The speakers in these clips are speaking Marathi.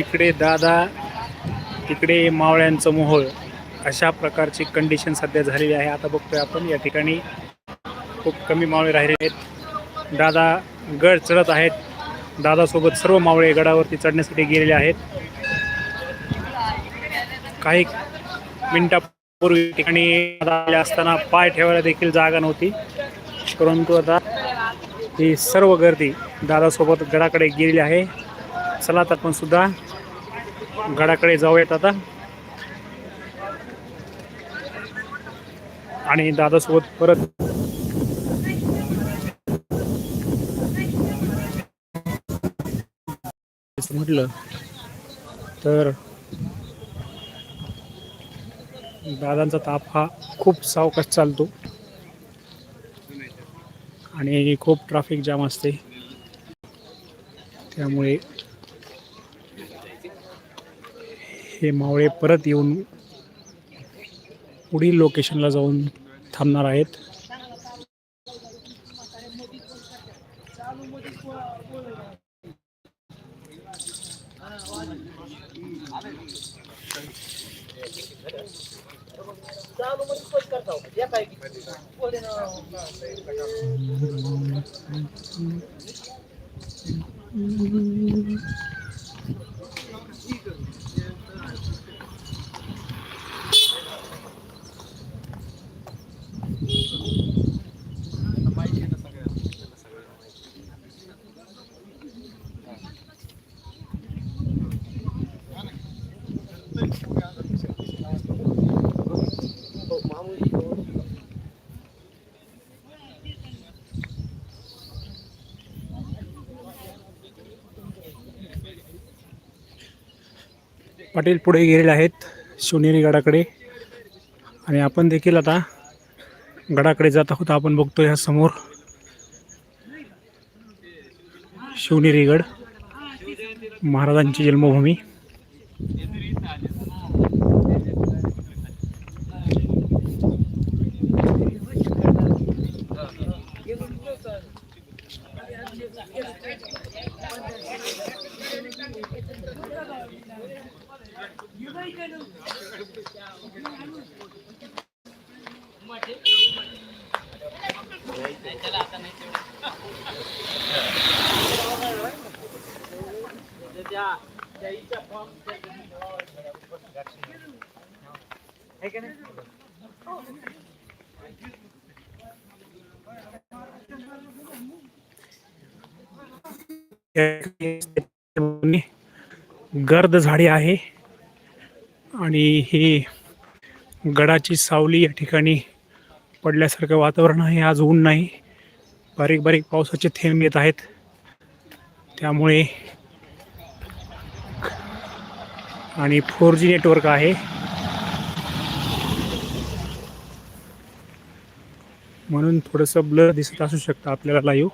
जिकडे दादा तिकडे मावळ्यांचं मोहोळ अशा प्रकारची कंडिशन सध्या झालेली आहे. आता बघतोय आपण या ठिकाणी खूप कमी मावळे राहिले आहेत. दादा गड चढत आहेत. दादासोबत सर्व मावळे गडावरती चढण्यासाठी गेलेले आहेत. काही मिनिटापूर्वी ठिकाणी आले असताना पाय ठेवायला देखील जागा नव्हती. परंतु आता ही सर्व गर्दी दादासोबत गडाकडे गेलेली आहे. चला तर पण सुद्धा गडाकडे जाऊयात आता. आणि दादासोबत परत म्हटलं तर दादांचा ताप हा खूप सावकाश चालतो. आणि खूप ट्रॅफिक जाम असते. त्यामुळे हे मावळे परत येऊन पुढील लोकेशनला जाऊन थांबणार आहेत. पाटील पुढे गेलेले आहेत शिवनेरी गडाकडे. आणि आपण देखील आता गडाकडे जात आहोत. आपण बघतो ह्या समोर शिवनेरी गड महाराजांची जन्मभूमी. गर्द झाडे आहे आणि ही गडाची सावली या ठिकाणी पडल्यासारखं वातावरण आहे. आज ऊन नाही. बारीक बारीक पावसाचे थेंब येत आहेत. त्यामुळे आणि फोर जी नेटवर्क आहे. म्हणून थोडंसं ब्लर दिसत असू शकतं आपल्याला लाईव्ह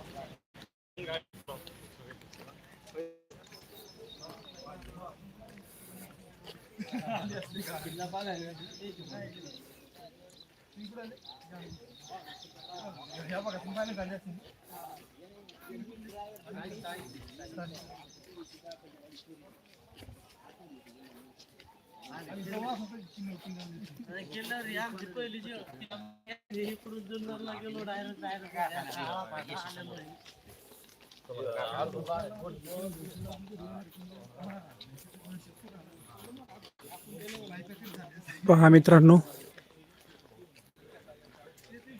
केलं रे आमची पहिली जी इकडून जुन्नरला गेलो direct direct Abi, abi, abi, abi, abi, abi, abi, पहा मित्रांनो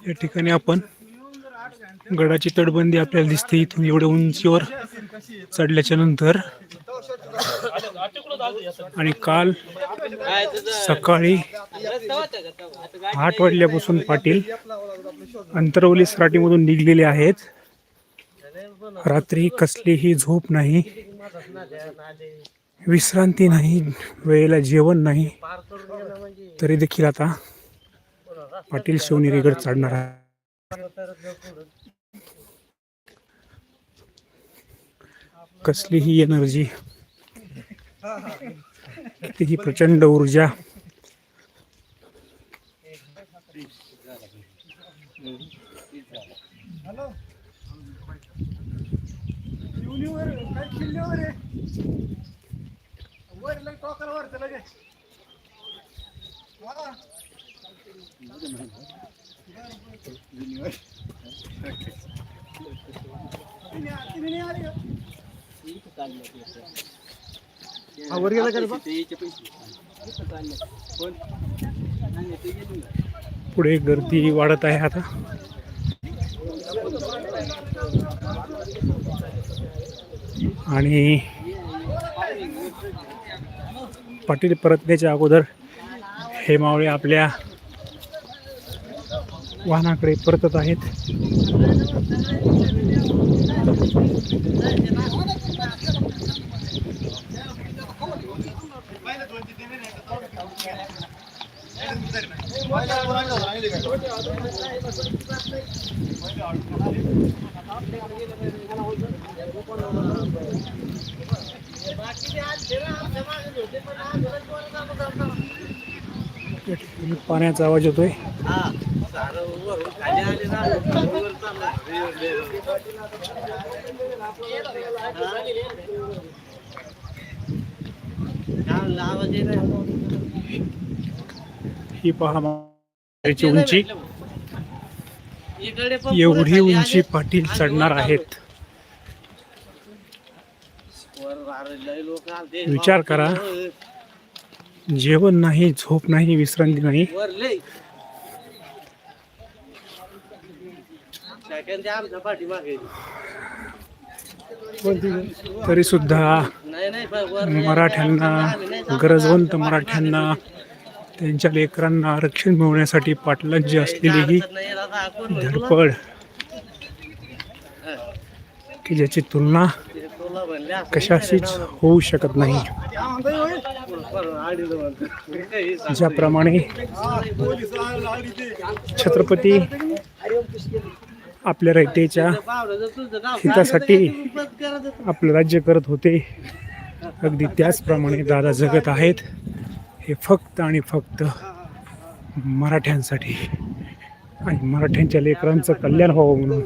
या ठिकाणी आपण गडाची तटबंदी आपल्याला दिसते इथून एवढ्या उंचीवर चढल्याच्या नंतर. आणि काल सकाळी आठ वाजल्यापासून पाटील अंतरवली सराटीमधून निघलेले आहेत. रात्री कसलीही झोप नाही. विश्रांती नाही वेळेला जेवण नाही तरी देखील आता पाटील शिवनेरीगड चढणार आहे. कसलीही एनर्जी कितीही प्रचंड ऊर्जा वर गेला का रे बा? पुढे गर्दी वाढत आहे आता. आणि पाटील परतण्याच्या अगोदर हे मावळे आपल्या वाहनाकडे परतत आहेत या ठिकाणी पाण्याचा आवाज येतोय. ही पहा उंची. एवढी उंची पाटील चढणार आहेत. विचार करा. जेवण नाही झोप नाही विश्रांती नाही. तरी सुद्धा मराठ्यांना गरजवंत मराठ्यांना त्यांच्या लेकरांना आरक्षण मिळवण्यासाठी पाटलांची असलेली ही धडपड की ज्याची तुलना कशाशीच होऊ शकत नाही. ज्याप्रमाणे छत्रपती आपल्या रयतेच्या हितासाठी आपलं राज्य करत होते. अगदी त्याचप्रमाणे दादा जगत आहेत. हे फक्त आणि फक्त मराठ्यांसाठी आणि मराठ्यांच्या लेकरांचं कल्याण व्हावं म्हणून.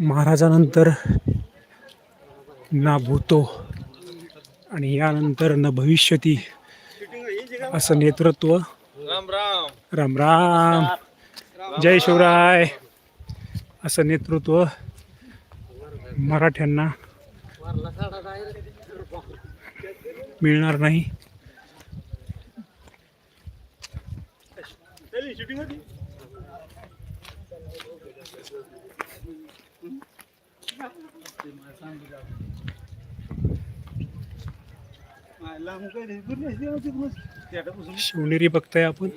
महाराजानंतर ना भूतो आणि यानंतर न भविष्यती असं नेतृत्व. राम राम. राम राम. जय शिवराय. असं नेतृत्व मराठ्यांना मिळणार नाही. शिवनेरी बघताय आपण.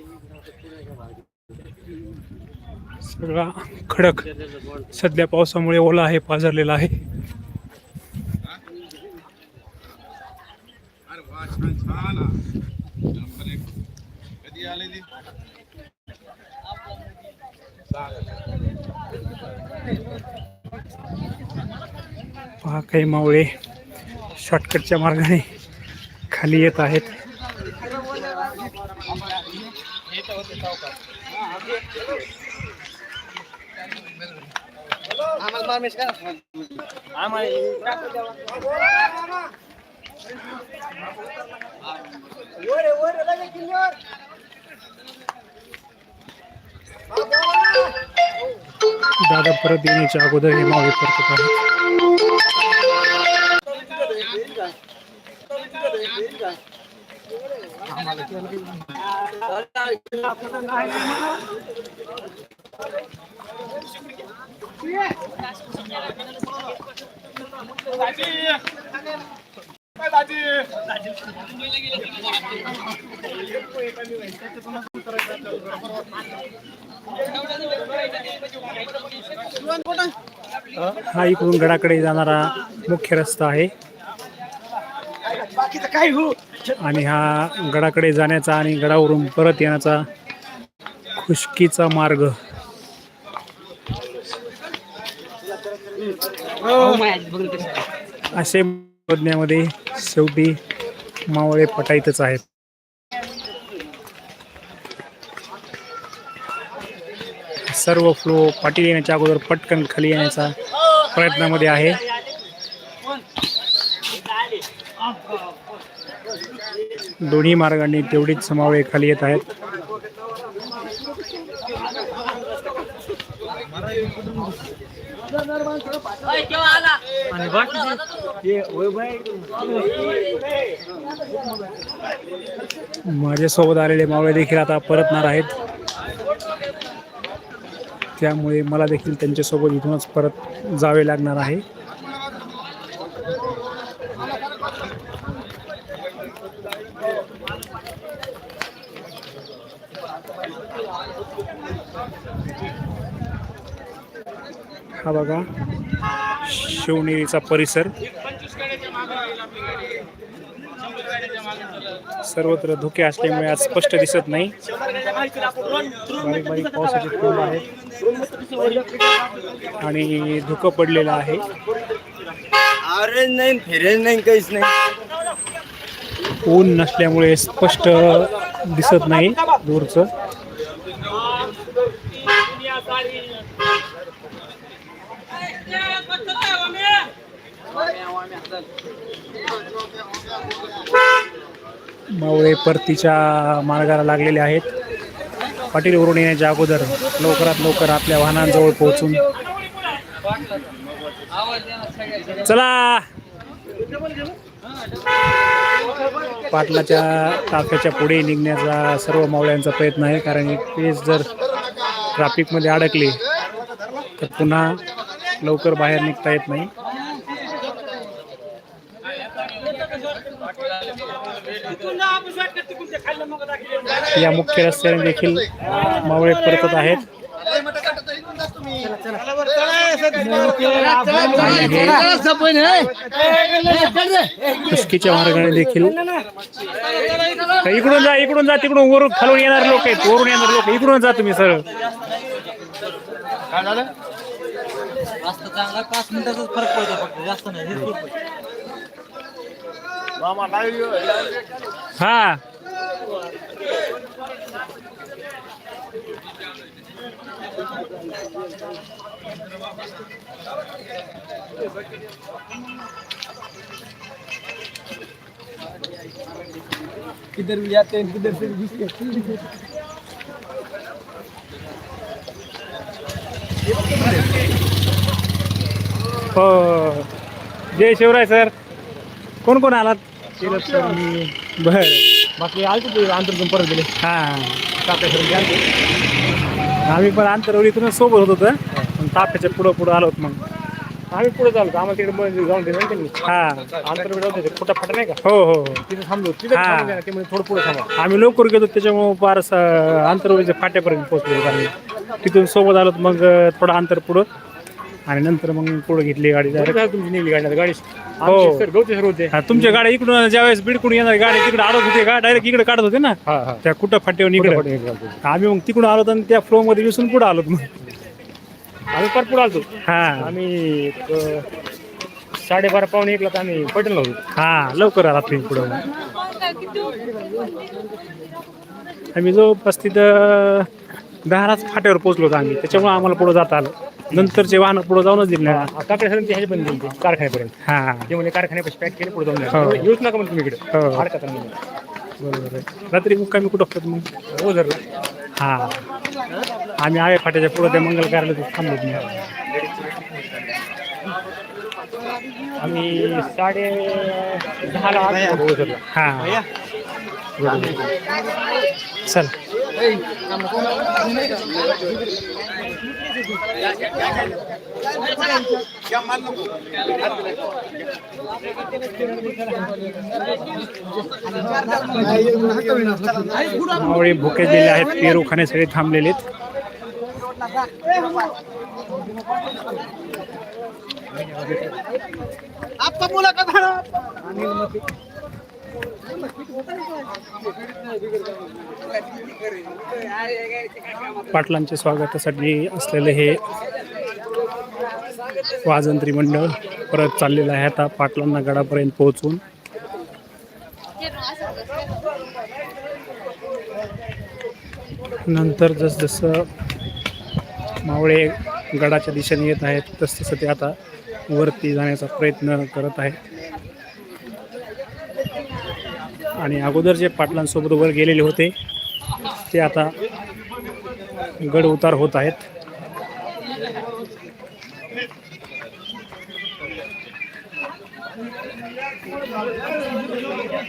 सगळा खडक सध्या पावसामुळे ओला आहे पाझरलेला आहे. कधी पहा काही मावळे शॉर्टकटच्या मार्गाने खाली येत आहेत. दादा परत येण्याच्या अगोदर हे मावळे करतात आहेत हा इकडून गडाकडे जाणारा मुख्य रस्ता आहे. आणि हा गडाकडे जाण्याचा आणि गडावरून परत येण्याचा खुशकीचा मार्ग. असे तोडण्यामध्ये शेवटी मावळे पटाईतच आहेत. सर्व फ्लो पाटील येण्याच्या अगोदर पटकन खाली येण्याचा प्रयत्नामध्ये आहे. दोन्ही मार्गांनी तेवढीच समावळे खाली येत आहेत. माझ्यासोबत आलेले मावळे देखील आता परतणार आहेत. त्यामुळे मला देखील त्यांच्यासोबत इथूनच परत जावे लागणार आहे. हा बघा. शिवनेरीचा परिसर. सर्वत्र धुके असल्यामुळे आज स्पष्ट दिसत नाही. बारीक बारीक पावसाचे थेंब आहेत. आणि धुकं पडलेलं आहे. नाही नाही काहीच नाही. ऊन नसल्यामुळे स्पष्ट दिसत नाही दूरचं. मावळे परतीच्या मार्गाला लागलेले आहेत. पाटील वरून येण्याच्या अगोदर लवकरात लवकर आपल्या वाहनांजवळ पोहोचून. चला! पाटलाच्या ताफ्याच्या पुढे निघण्याचा सर्व मावळ्यांचा प्रयत्न आहे. कारण तेच जर ट्रॅफिकमध्ये अडकले तर पुन्हा लवकर बाहेर निघता येत नाही. या मुख्य रस्त्याने देखील मावळे परतत आहेत कुस्कीच्या मार्गाने देखील इकडून जा इकडून जा तिकडून वरून खालून येणार लोक आहेत वरून येणार लोक इकडून जा तुम्ही सरळ जास्त चांगला पाच मिनिटाचाच फरक पडतो फक्त जास्त नाही हेच खूप आहे. हा किधर भी जाते हैं किधर से भी घुसते हो जय शिवराय सर कोण कोण आलात सर मी बर. बाकी आलतो ते आंतरतून परत गेले. हा. सर आम्ही पण आंतरवलीतूनच सोबत होतो तर. पण ताफ्याच्या पुढं पुढं आलो होतो मग. आम्ही पुढे चालतो आम्हाला तिकडे मध्ये जाऊन दे नाही त्यांनी हा. आंतर जाऊन दे खोटा फाटा नाही का? हो हो हो. तिथे थांबलो. तिथे हा. ते म्हणजे थोडं पुढे थांबा आम्ही लवकर गेलो. त्याच्यामुळे फार आंतरवलीच्या फाट्यापर्यंत पोहोचलो आम्ही. तिथून सोबत आलो मग थोडं अंतर पुढं. आणि नंतर मग पुढं घेतली गाडी तुमची नेली गाडी गाडी हो. सर गवते सर होते. हा, तुमच्या गाड्या इकडून ज्यावेळेस बीडकडून येणार गाडी तिकडे अडत होते का? डायरेक्ट इकडे काढत होते ना? हा हा. त्या कुठं फाट्यावर इकडे निघालो. आम्ही मग तिकडून आलो आणि त्या फ्लो मध्ये विसून पुढे आलो मग आम्ही पर पुढे आलतो. हा. आम्ही एक, अं, साडेबारा पावणे एकला तर आम्ही पटणला होतो. हा लवकर आला तुम्ही पुढे. आम्ही जवळपास तिथं दहाराच फाट्यावर पोहोचलो होतो आम्ही. त्याच्यामुळे आम्हाला पुढे जाता आलं. नंतरचे वाहन पुढे जाऊनच दिले नाही. काकडे सर ते ह्याच्या पण दिली कारखान्यापर्यंत. हा. ते म्हणजे कारखान्यापाशी पॅक केले पुढे जाऊन हो. येऊच नका म्हणजे तुम्ही इकडे. हो. नाही. बरोबर आहे. रात्री मुक्कामी कुठं असतात मग? ओझरला. हा. आम्ही आहे फाट्याच्या पुढे त्या मंगल कार्यालयात थांबलो तुम्ही आम्ही साडे दहाला आलो ओझरला. हा. चल. त्यामुळे भुके दिले आहेत पेरू खाण्यासाठी थांबलेले आहेत. पाटलांच्या स्वागतासाठी असलेले हे वाजंत्री मंडळ परत चाललेलं आहे. आता पाटलांना गडापर्यंत पोहोचून. नंतर जसजसं मावळे गडाच्या दिशेने येत आहेत तसतसं ते आता वरती जाण्याचा प्रयत्न करत आहेत. आणि अगोदर जे पाटलांसोबत वर गेलेले होते ते आता गड उतार होत आहेत.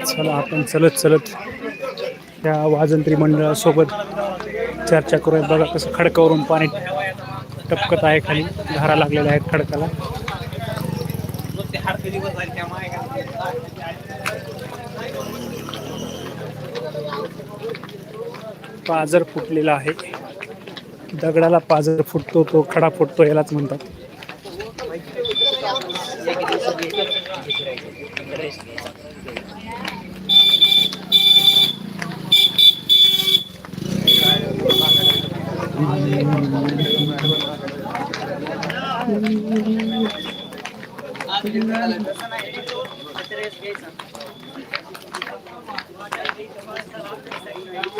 चला आपण चलत चलत त्या वाजंत्री मंडळासोबत चर्चा करूयात बघा कसं खडकावरून पाणी टपकत आहे खाली. धारा लागलेल्या आहेत खडकाला. पाजर फुटलेला आहे. दगडाला पाजर फुटतो तो खडा फुटतो यालाच म्हणतात.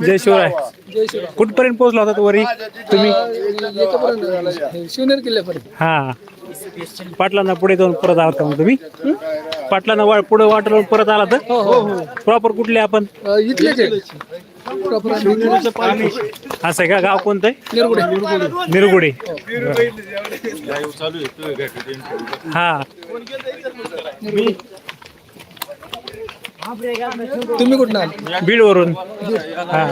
जय शिवराय. कुठपर्यंत पोहोचला होता वरी? तुम्ही? शिवनेर किल्ल्यापर्यंत. हा. पाटलांना पुढे जाऊन परत आलात का मग तुम्ही? पाटलांना वा पुढे वाटलं परत आला तर प्रॉपर कुठले आपण? इथलेच आहे प्रॉपर असं आहे का? गाव कोणतं आहे निरगुडे. निरगुडे हा तुम्ही कुठं आले? बीडवरून. हा.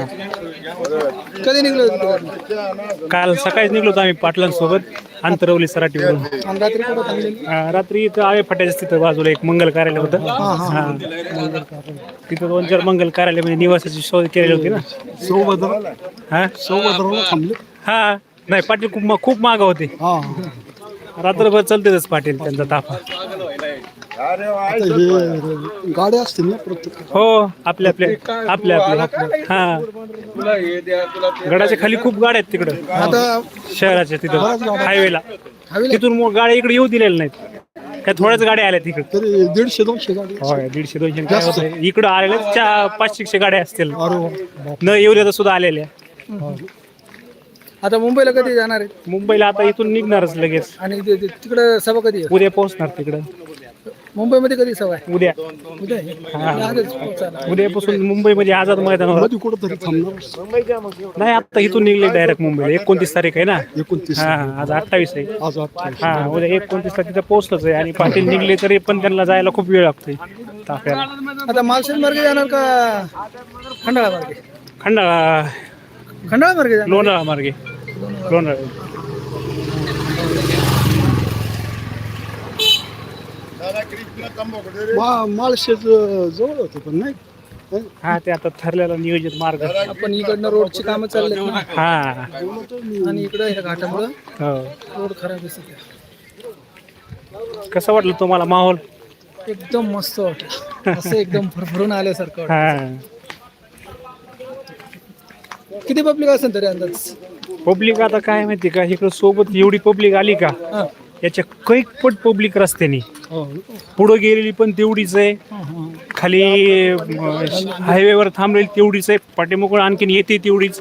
कधी निघलो होते काल सकाळीच निघलो होतो आम्ही पाटलांसोबत आंतरवली सराटीवरून. आणि रात्री कुठं थांबलेली? अं, रात्री इथं आळे फाट्याच्या तिथं बाजूला एक मंगल कार्यालय होतं. हा तिथं दोन चार मंगल कार्यालय म्हणजे निवासाची सोय केलेली होती ना. हा? हा. नाही पाटील खूप खूप माग होते. रात्रभर चालतेच पाटील त्यांचा ताफा. गाड्या असतील ना प्रत्येक हो आपल्या आपल्या आपल्या आपल्या. हा. गडाच्या खाली खूप गाड्या आहेत तिकडं. आता शहराच्या तिथं. हायवेला. तिथून मग गाड्या इकडे येऊ दिलेल्या नाहीत. काय थोड्याच गाड्या आल्या तिकडे. तरी दीडशे दोनशे गाडी होय दीडशे दोनशे काय होतंय? इकडं आलेल्या चार पाचशे गाड्या असतील. न येऊ सुद्धा आलेल्या. आता मुंबईला कधी जाणार आहे मुंबईला आता इथून निघणारच लगेच. आणि ते- ते- तिकडं सभा कधी आहे? उद्या पोहोचणार तिकडं. मुंबईमध्ये कधी आहे उद्या. उद्या? हा. आजच पोहोचायला. उद्यापासून मुंबईमध्ये आझाद मैदानावर कुठंतरी थांबणार नाही आता इथून निघले डायरेक्ट मुंबईला. एकोणतीस तारीख आहे ना? एकोणतीस. हा आज अठ्ठावीस आहे. आज अठ्ठावीस. हा उद्या एकोणतीस तिथं पोहोचलंच आहे आणि पाटील निघले तरी पण त्यांना जायला खूप वेळ लागतोय. ताफ्याला आता मालशेज मार्गे जाणार का खंडाळा मार्गे? खंडाळा. खंडाळा मार्गे जाणार? लोणाळा मार्गे. लोणाळा. माळशेज जवळ होते पण नाही? हा ते आता ठरलेला नियोजित मार्ग. आपण इकडनं रोडची कामं चालले हा. आणि इकडं ह्या घाटामुळं. हो. रोड खराब दिसत आहे. कसं वाटलं तुम्हाला माहोल? एकदम मस्त वाटलं. असं एकदम भरभरून आल्यासारखं वाटलं. हा किती पब्लिक असेल तरी अंदाज? पब्लिक आता काय माहिती का इकडं सोबत एवढी पब्लिक आली का हा. याच्या कैक पट पब्लिक रस्त्याने. पुढं गेलेली पण तेवढीच आहे. खाली हायवेवर थांबलेली तेवढीच आहे. पाठीमुखून आणखीन येते तेवढीच.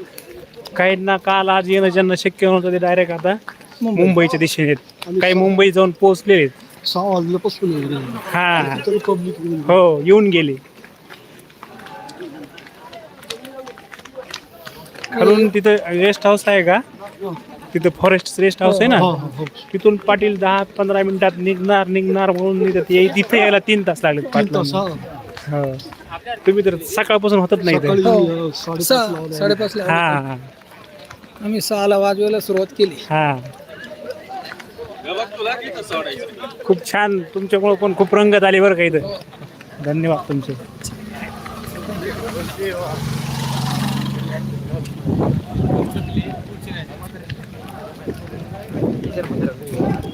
काहींना काल आज येणं ज्यांना शक्य नव्हतं ते डायरेक्ट आता मुंबई. मुंबईच्या दिशेने आहेत. काही मुंबई जाऊन पोहोचलेले आहेत. हा. हो येऊन गेले. खालून तिथं रेस्ट हाऊस आहे का? तिथं फॉरेस्ट रेस्ट हाऊस आहे ना? तिथून पाटील दहा पंधरा मिनिटात निघणार निघणार म्हणून निघतात ये- तिथे यायला तीन तास लागले पाटील हो. तुम्ही तर सकाळपासून होतच नाही इथे. हो. सहा हा. आम्ही सहाला वाजवायला सुरुवात केली. हा. खूप छान. तुमच्यामुळे पण खूप रंगत आली बरं का इथं. धन्यवाद तुमचे.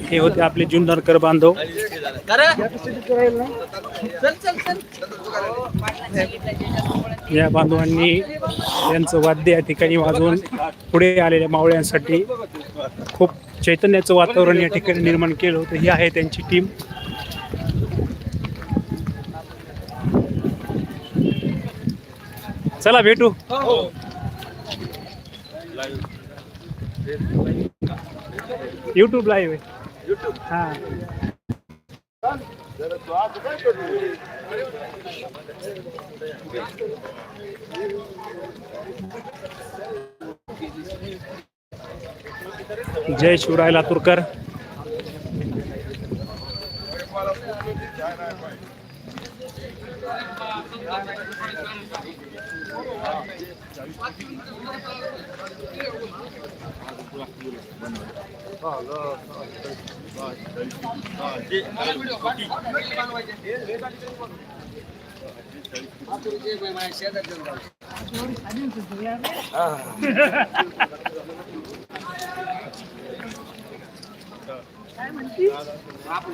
हे होते आपले जुन्नरकर बांधव. या बांधवांनी यांचं वाद्य या ठिकाणी वाजवून पुढे आलेल्या मावळ्यांसाठी खूप चैतन्याचं वातावरण या ठिकाणी निर्माण केलं होतं. ही आहे त्यांची टीम चला भेटू. युट्यूब लाईव्ह आहे. हा. जय शिवराय लातूरकर आपण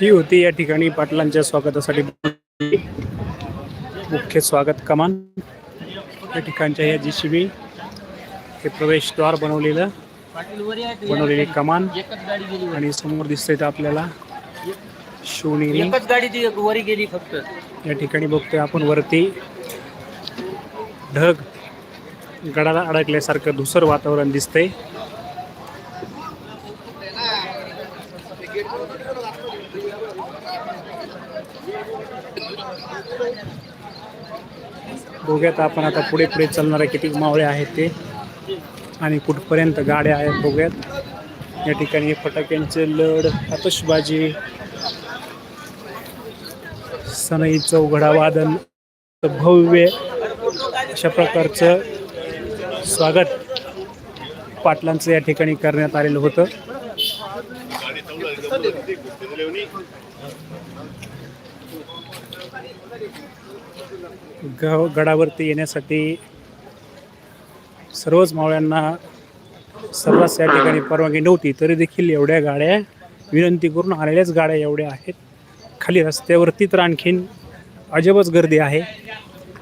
ही होती या ठिकाणी पाटलांच्या स्वागतासाठी. मुख्य स्वागत कमान. या ठिकाणच्या या जीसीबी हे प्रवेशद्वार बनवलेलं बनवलेली कमान. आणि समोर दिसतंय आपल्याला शिवनेरी. एकच गाडी ती वरी गेली फक्त. या ठिकाणी बघतोय आपण वरती ढग गडाला अडकल्यासारखं धुसर वातावरण दिसतंय. बघूयात आपण आता पुढे पुढे चालणारे किती मावळे आहेत ते. आणि कुठपर्यंत गाड्या आहेत बघूयात. या ठिकाणी फटाक्यांचे लढ आतषबाजी सनई चौघडा वादन भव्य अशा प्रकारचं स्वागत पाटलांचं या ठिकाणी करण्यात आलेलं होतं. ग गडावरती येण्यासाठी सर्वच मावळ्यांना सर्वच या ठिकाणी परवानगी नव्हती तरी देखील एवढ्या गाड्या विनंती करून आलेल्याच गाड्या एवढ्या आहेत. खाली रस्त्यावरती तर आणखीन अजबच गर्दी आहे.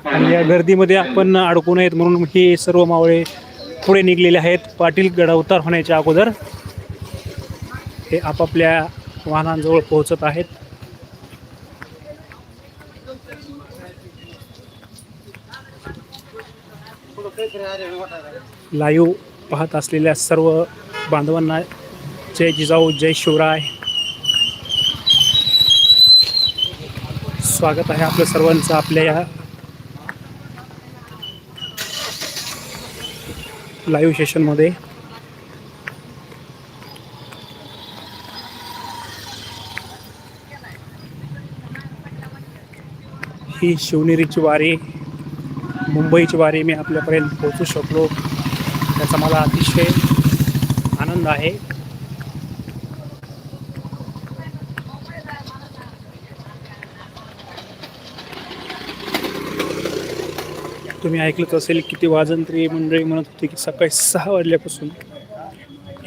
आणि या गर्दीमध्ये आपण अडकू नयेत म्हणून हे सर्व मावळे पुढे निघलेले आहेत. पाटील गडावतार होण्याच्या अगोदर हे आपापल्या वाहनांजवळ पोहोचत आहेत. लाईव्ह पाहत असलेल्या सर्व बांधवांना जय जिजाऊ जय शिवराय. स्वागत आहे आपलं सर्वांचं आपल्या या लाईव्ह सेशनमध्ये. ही शिवनेरीची वारी मुंबईची वारी मी आपल्यापर्यंत पोहोचू शकलो. त्याचा मला अतिशय आनंद आहे. तुम्ही ऐकलंच असेल किती वाजंत्री मंडळी म्हणत होती की सकाळी सहा वाजल्यापासून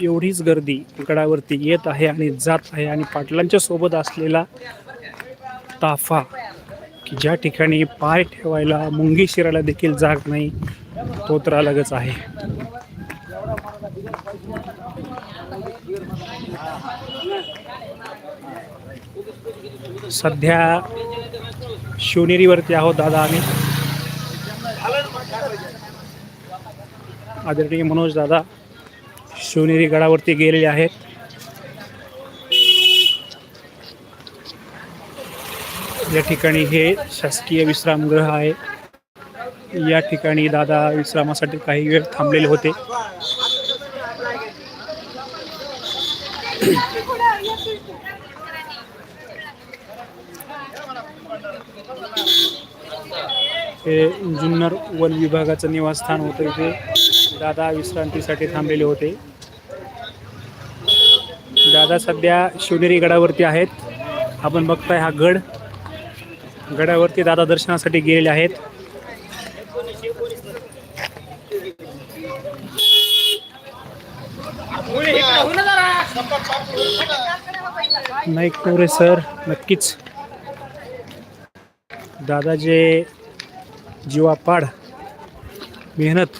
एवढीच गर्दी गडावरती येत आहे आणि जात आहे आणि पाटलांच्या सोबत असलेला ताफा की ज्या ठिकाणी पाय ठेवायला मुंगी शिरायला देखील जाग नाही तो तर अलगच आहे. सध्या शिवनेरीवरती आहोत दादा आम्ही. आदरणीय मनोज दादा शिवनेरी गडावरती गेलेले आहेत. या ठिकाणी हे शासकीय विश्रामगृह आहे. या ठिकाणी दादा विश्रामासाठी काही वेळ थांबलेले होते. हे जुन्नर वन विभागाचं निवासस्थान होतं इथे. दादा विश्रांतीसाठी थांबलेले होते. दादा सध्या शिवनेरी गडावरती आहेत. आपण बघताय हा गड. गडावरती दादा दर्शनासाठी गेलेले आहेत. नाईक टोरे सर नक्कीच. दादा जे जीवापाड मेहनत.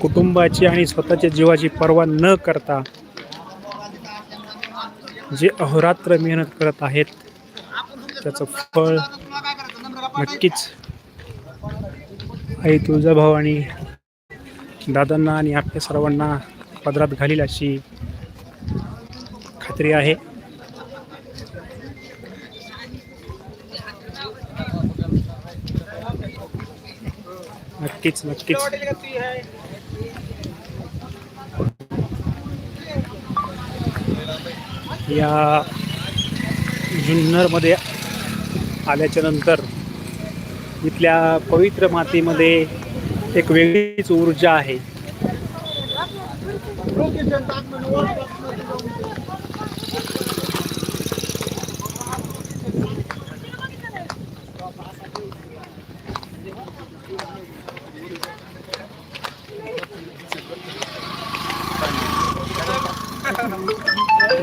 कुटुंबाची आणि स्वतःच्या जीवाची पर्वा न करता जे अहोरात्र मेहनत करत आहेत त्याचं फळ नक्कीच आई तुळजाभवानी दादांना आणि आपल्या सर्वांना पदरात घालील अशी खात्री आहे. नक्कीच नक्कीच. या जुन्नरमध्ये आल्याच्यानंतर इथल्या पवित्र मातीमध्ये एक वेगळीच ऊर्जा आहे.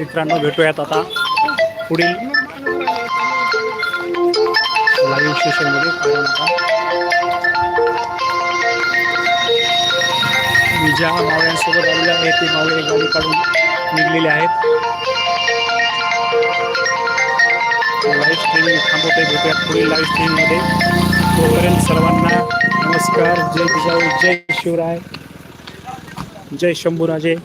मित्रांनो भेटूयात आता. पुढील लाईव्ह ज्या मावळ्यांसोबत ते मावळे गाडी काढून निघलेले आहेत. लाईव्ह स्ट्रीमिंग थांबवते पुढील लाईव्ह स्ट्रीमिंगमध्ये. तोपर्यंत सर्वांना नमस्कार. जय जिजाऊ. जय शिवराय. जय शंभूराजे.